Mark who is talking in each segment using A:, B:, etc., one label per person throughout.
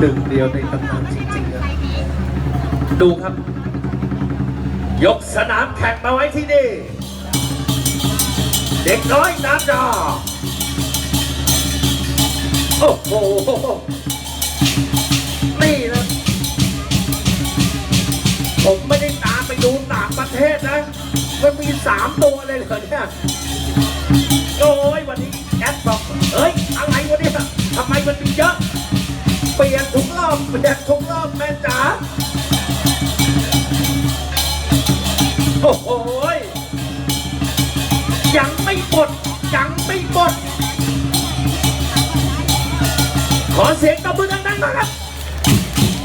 A: หนึ่งเดียวในตำนานจริงๆนะดูครับ ยกสนามแข่งมาไว้ที่นี่ เด็กน้อยน้ำดาโอ้โห นี่นะผมไม่ได้ตามไปดูต่างประเทศนะ มันมีสามตัวเลยเหรอเนี่ยโอ้ยวันนี้แอดบอกเอ้ย อะไรวะเนี่ยทำไมมันมีเยอะ ปลี่ยนทุกรอบเปลี่ยนทุกรอบแม่จ๋าโอ้โหยยังไม่หมดยังไม่หมดขอเสียงตบมือดังๆหนะครับ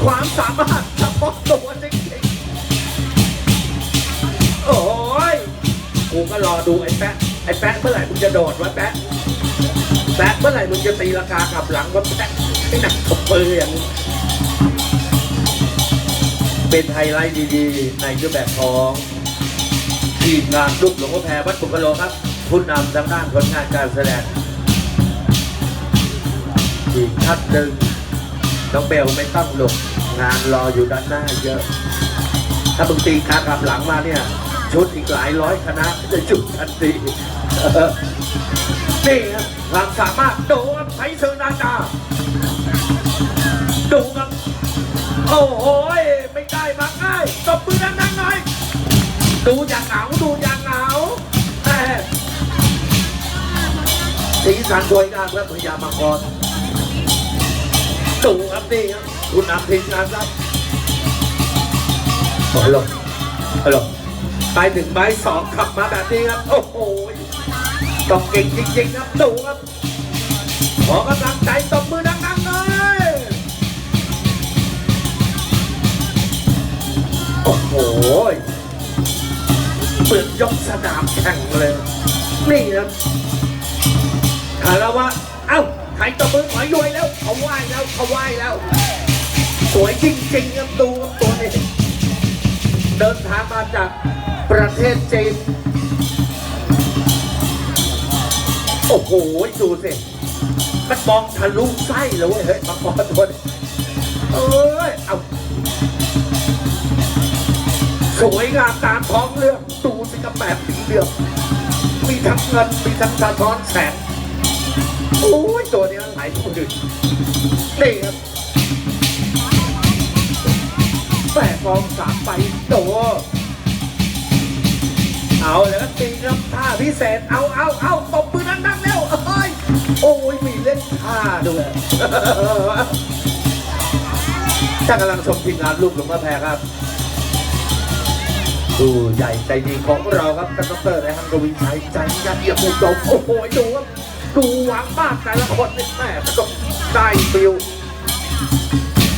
A: ความสามารถเฉพาะตัวจริงๆโอ้ยกูก็รอดูไอ้แปะไอ้แปะเมื่อไหร่มึงจะโดดวะแปะแปะเมื่อไหร่มึงจะตีราคากลับหลังวะแปะ หนักตบมืออย่างเป็นไฮไลท์ดีๆ ในรูปแบบของทีมงานลูกหลวงพ่อแพรวัดปุกกะโลครับผู้นำทางด้านผลงานการแสดงอีกท่านหนึ่งน้องเบลไม่ต้องหลบงานรออยู่ด้านหน้าเยอะ ถ้ามึงตีขากลับหลังมาเนี่ย ชุดอีกหลายร้อยคณะจะจุดทันที นี่ครับความสามารถดูครับไทยเซอร์นาจาดูครับโอ้โหไม่ได้มาง่ายตบมือดังๆหน่อยดูอย่างเหงาดูอย่างเหงาแหม่สีสันสวยงามครับพญามังกรดูครับนี่ครับคุณนำทีมงานครับฮัลโหลฮัลโหลไปถึงไม้สองขับมาแบบนี้ครับ โอ้โห ต้องเก่งจริงๆครับดูครับ ขอกำลังใจตบมือดังๆเลยโอ้โหเปิดยกสนามแข่งเลย นี่ครับคาราวะเอ้าใครตบมือขอยรวยแล้วเขาไหว้แล้วเขาไหว้แล้ว สวยจริงๆครับดูครับตัวนี้เดินทางมาจากประเทศจีน โอ้โห ดูสิ มันมองทะลุไส้เลยเว้ย เฮ้ยมังกรตัวนี้เอ้ย เอา สวยงามตามท้องเรื่อง ดูสิกับแบบสีเหลืองมีทั้งเงิน มีทั้งสะท้อนแสงโอ้ย ตัวนี้หลายคนอื่นนี่ครับแปดกองสามไปโต เอาแล้วก็ตีครับท่าพิเศษเอาเอาเอาตบมือดังๆเร็วเอ้ยโอ้ยมีเล่นท่าด้วยท่านกำลังชมทีมงานลูกหลวงพ่อแพรครับดูใหญ่ใจดีของเราครับท่านดรในฮังกวีชัยใจยันเยียมมุจมโอ้โหดูครับดูหวังมากแต่ละคนนี่แม่ต้องได้ฟิล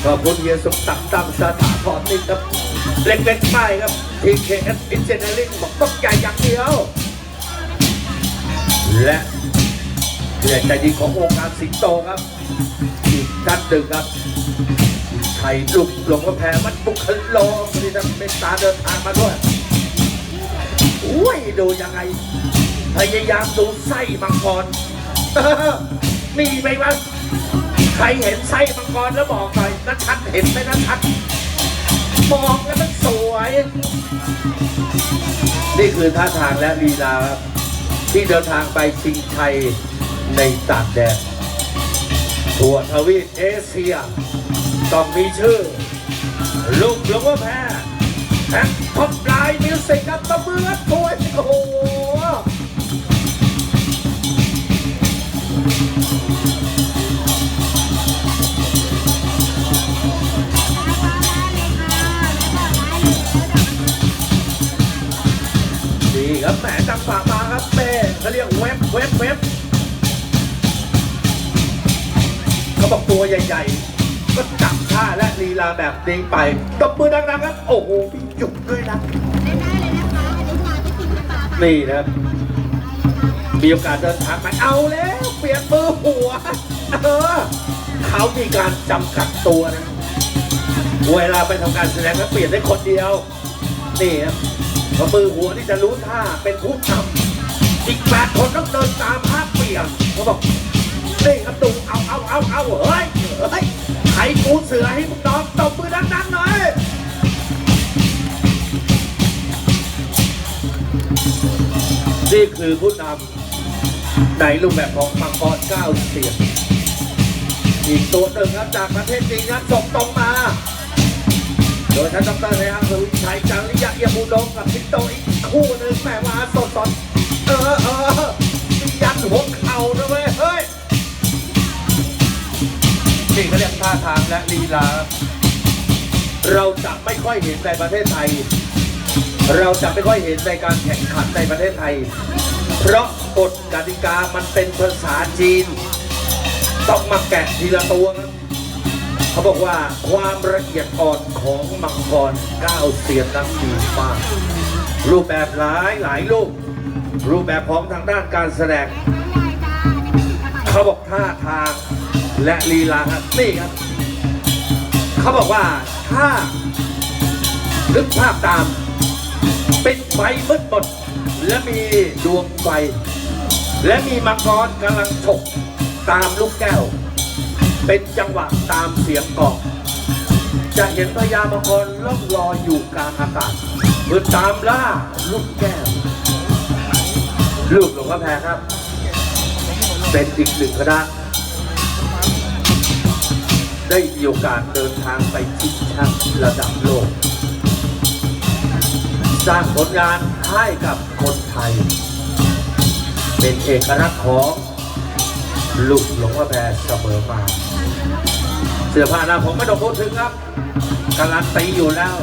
A: ขอบคุณเฮียสุขสันต์ตั้งสถาพรนี่ครับ เล็กๆไม่ครับ TKS Engineering บอกต้องใหญ่อย่างเดียว และเฮียใจดีขององค์การสิงโตครับอีกท่านหนึ่งครับไทยลุกหลงพ่อแพรมันบุคโลนี่นะเป็นตาเดินทางมาด้วยอุ้ยดูยังไง พยายามดูไส้มังกรมีไหมวะใครเห็นไส้มังกรแล้วบอกหน่อยนัชัดเห็นไหมนัชัด มองแล้วมันสวย นี่คือท่าทางและลีลาครับที่เดินทางไปชิงชัยในต่างแดนทั่วทวีปเอเชีย ต้องมีชื่อ ลูกหลวงพ่อแพ้แท็กท็อปไลน์มิวสิกครับตบมือครัวโอ้โห ดีครับแหมจังหวะมาครับแม่เขาเรียกเว็บเว็บเว็บเขาบอกตัวใหญ่ๆ ก็จับท่าและลีลาแบบนี้ไปตบมือดังๆครับ โอ้โหมีหยุดด้วยนะ
B: ได้ได้เลยนะคะอันนี้มาที่กินหรือเปล่าคะ
A: นี่นะครับ มีโอกาสเดินทางไปเอาแล้ว เปลี่ยนมือหัวเออเขามีการจำกัดตัวนะ เวลาไปทำการแสดงแล้วเปลี่ยนได้คนเดียว นี่ครับ พอมือหัวที่จะรู้ท่าเป็นผู้นำอีกแปดคนต้องเดินตามภาพเปลี่ยนเขาบอกนี่ครับดูเอาเอาเอาเอาเฮ้ยเฮ้ยใครกูเสือให้มึงน้องตบมือดังๆหน่อยนี่คือผู้นำในรูปแบบของมังกรเก้าเสียงอีกตัวหนึ่งครับจากประเทศจีนครับส่งตรงมา ดยท่านดรในอังสุวิชัยจังริยะเอียบูดงกับสิโตอีกคู่หนึ่งแม่มาสดสดเออเออมียันหัวเข่าด้วยเว้ยเฮ้ยนี่เขาเรียกท่าทางและลีลา เราจะไม่ค่อยเห็นในประเทศไทย เราจะไม่ค่อยเห็นในการแข่งขันในประเทศไทย เพราะกฎกติกามันเป็นภาษาจีน ต้องมาแกะทีละตัวครับ เขาบอกว่าความละเอียดอ่อนของมังกรก้าวเสียนนั้นมีมากรูปแบบหลายหลายรูป รูปแบบของทางด้านการแสดง เขาบอกท่าทางและลีลาครับนี่ครับ เขาบอกว่าถ้านึกภาพตามเป็นไฟมืดหมด และมีดวงไฟ และมีมังกรกำลังฉกตามลูกแก้ว เป็นจังหวะตามเสียงกลอง จะเห็นพญามังกรล่องลอยอยู่กลางอากาศเพื่อตามล่าลูกแก้วลูกหลวงพ่อแพรครับ เป็นอีกหนึ่งคณะได้มีโอกาสเดินทางไปชิงแชมป์ระดับโลก สร้างผลงานให้กับคนไทย เป็นเอกลักษณ์ของ ลูกหลงพ่อแพรเสมอมา เสื้อผ้าหน้าผมไม่ต้องพูดถึงครับการันตีอยู่แล้ว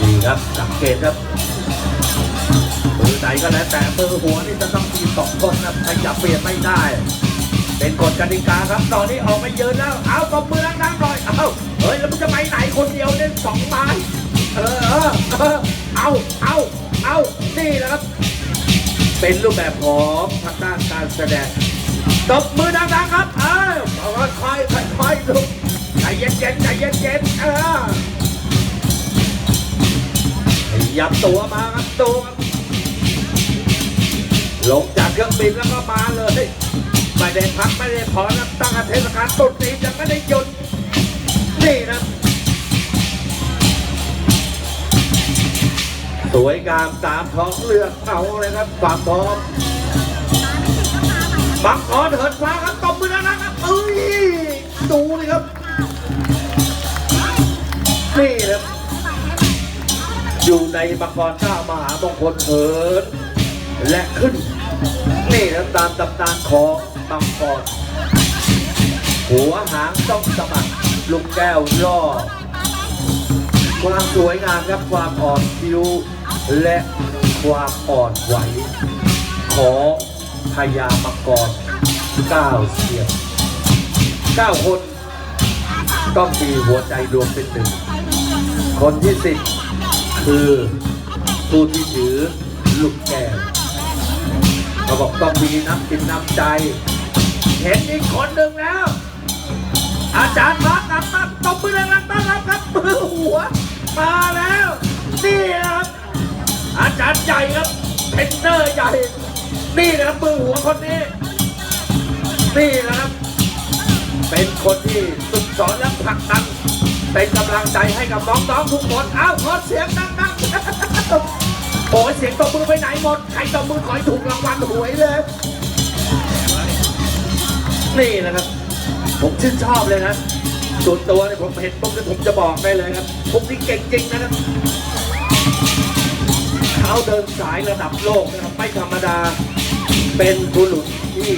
A: นี่ครับสังเกตครับมือไหนก็แล้วแต่มือหัวนี่จะต้องมีสองคนนะขยับเปลี่ยนไม่ได้ เป็นกฎกติกาครับ ตอนนี้ออกมายืนแล้ว เอาตบมือดังๆหน่อย เอาเฮ้ย แล้วมึงจะไปไหนคนเดียวเล่นสองไม้เออเออเออ เอาเอาเอานี่แหละครับ เป็นรูปแบบของทางด้านการแสดงตบมือดังๆครับ เออค่อยๆค่อยๆลุกใจเย็นๆใจเย็นๆเออขยับตัวมาครับตัวครับลงจากเครื่องบินแล้วก็มาเลยไม่ได้พักไม่ได้ผ่อนนะตั้งแต่เทศกาลตรุษจีนยังไม่ได้หยุดนี่นะ สวยงามตามท้องเรือเขาเลยครับความพร้อมบังกรเหินฟ้าครับตบมือแล้วนะครับเอ้ยดูเลยครับนี่นะอยู่ในบังกรเก้ามหามงคลเหินและขึ้น นี่นะตามตำนานของบังกรหัวหางต้องสมัครลูกแก้วล่อความสวยงามครับความอ่อนคิ้ว และความอ่อนไหว ของพญามังกรเก้าเสียงเก้าคน ต้องมีหัวใจรวมเป็นหนึ่ง คนที่สิบคือผู้ที่ถือลูกแก้วเขาบอกต้องมีน้ำจิตน้ำใจ เห็นอีกคนหนึ่งแล้ว อาจารย์พักนำมาตบมือแรงๆต้อนรับครับมือหัว มาแล้วนี่ครับ อาจารย์ใหญ่ครับเทรนเนอร์ใหญ่ นี่นะครับมือหัวคนนี้ นี่นะครับ เป็นคนที่ฝึกสอนและผลักดันเป็นกำลังใจให้กับน้องๆทุกคนอ้าวขอเสียงดังๆโอ้ยเสียงตบมือไปไหนหมด ใครตบมือขอให้ถูกรางวัลหวยเลย นี่นะครับ ผมชื่นชอบเลยนะส่วนตัวเนี่ยผมเห็นปุ๊บเนี่ยผมจะบอกได้เลยครับพวกนี้เก่งจริงนะครับ เขาเดินสายระดับโลกนะครับไม่ธรรมดา เป็นบุรุษที่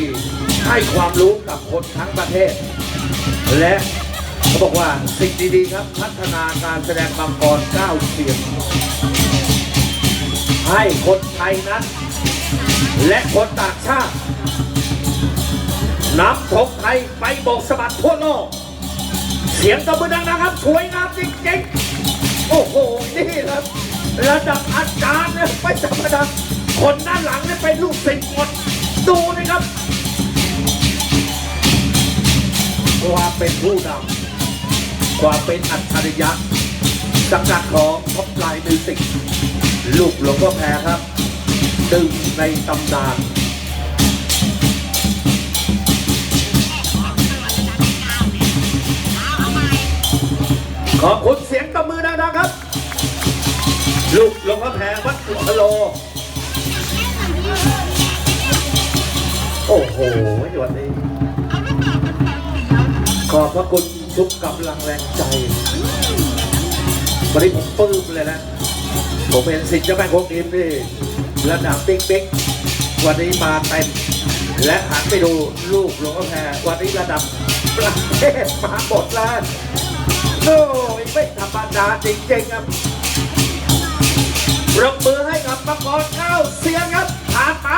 A: ให้ความรู้กับคนทั้งประเทศ และเขาบอกว่าสิ่งดีๆครับ พัฒนาการแสดงมังกรก้าวเสียง ให้คนไทยนั้น และคนต่างชาตินำธงไทยไปโบกสะบัดทั่วโลก เสียงตบมือดังๆครับ สวยงามจริงๆ โอ้โห นี่ครับ ระดับอาจารย์เนี่ยไม่ธรรมดาคนด้านหลังเนี่ยเป็นลูกศิษย์หมดดูนะครับความเป็นผู้นำความเป็นอัจฉริยะสังกัดของท็อปไลน์มิวสิกลูกหลวงพ่อแพรครับดึงในตำนานขอบคุณเสียงตบมือดังๆครับ ลูกลงพระแพงวัดสุพโล โอ้โหวันนี้ขอบพระคุณทุกกำลังแรงใจ วันนี้ผมปลื้มเลยนะ ผมเห็นสิทธิ์เจ้าแม่โคกอิมนี่ระดับบิ๊กบิ๊กวันนี้มาเต็มและหันไปดูลูกหลวงพ่อแพรวันนี้ระดับประเทศมาหมดแล้วโอ้ยไม่ธรรมดาจริงๆครับ ปรบมือให้กับมังกรเก้าเสียงครับผ่านไป